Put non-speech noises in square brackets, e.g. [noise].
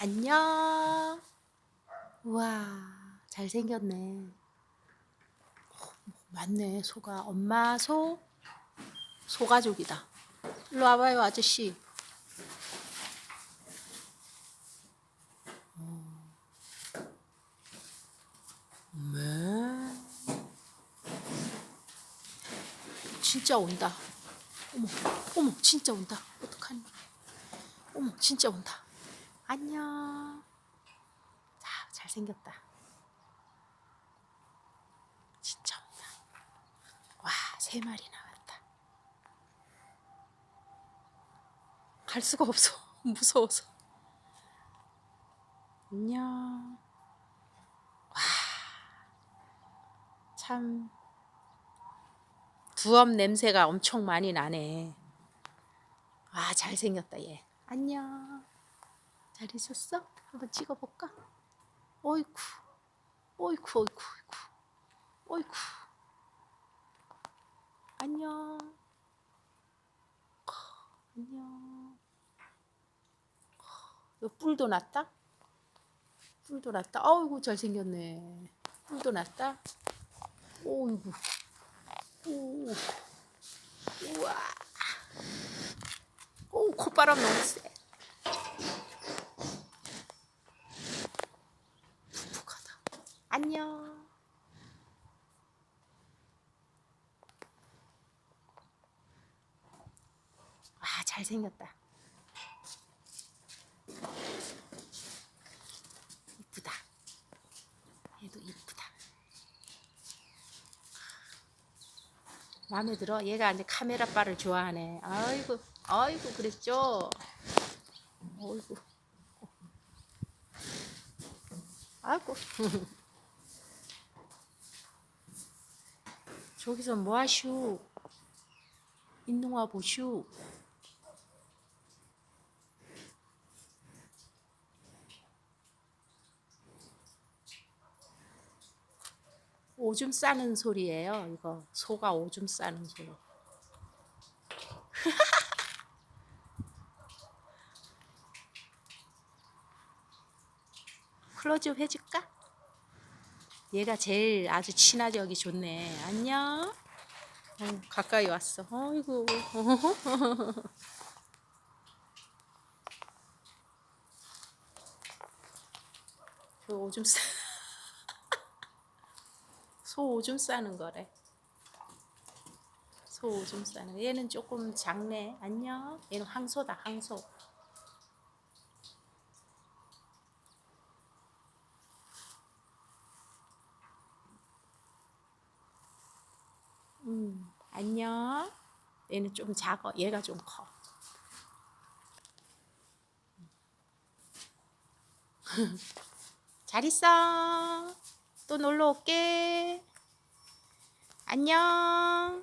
안녕. 우와, 잘생겼네. 어, 맞네, 소가. 엄마 소, 소가족이다. 일로 와봐요, 아저씨. 어. 네. 진짜 온다. 어머, 어머, 진짜 온다. 어떡하니? 어머, 진짜 온다. 안녕. 자, 잘생겼다. 진짜 온다. 와, 세 마리 나왔다. 갈 수가 없어. [laughs] 무서워서. 안녕. 와, 참. 두엄 냄새가 엄청 많이 나네. 아, 잘생겼다, 얘. 안녕. 잘 있었어? 한번 찍어볼까? 어이쿠, 어이쿠, 어이쿠, 어이쿠, 어이쿠. 안녕. 안녕. 너 뿔도 났다? 뿔도 났다. 아이고 잘생겼네. 뿔도 났다. 오이구. 오. 우와. 오 콧바람 너무 세. 푹푹하다. 안녕. 아 잘생겼다. 이쁘다. 얘도 이쁘다. 마음에 들어. 얘가 이제 카메라 바를 좋아하네. 아이고, 아이고 그랬죠. 어이구. 아이고. [laughs] 저기서 뭐 하슈? 인동아 보슈. 오줌 싸는 소리예요. 이거 소가 오줌 싸는 소리. [laughs] 클로즈업 해줄까? 얘가 제일 아주 친화력이 좋네. 안녕. 어, 가까이 왔어. 어이구. [laughs] 그 오줌 싸. 소 오줌 싸는 거래. 소 오줌 싸는 거. 얘는 조금 작네. 안녕. 얘는 황소다. 황소. 음, 안녕. 얘는 좀 작아. 얘가 좀 커. [laughs] 잘 있어. 또 놀러 올게. 안녕.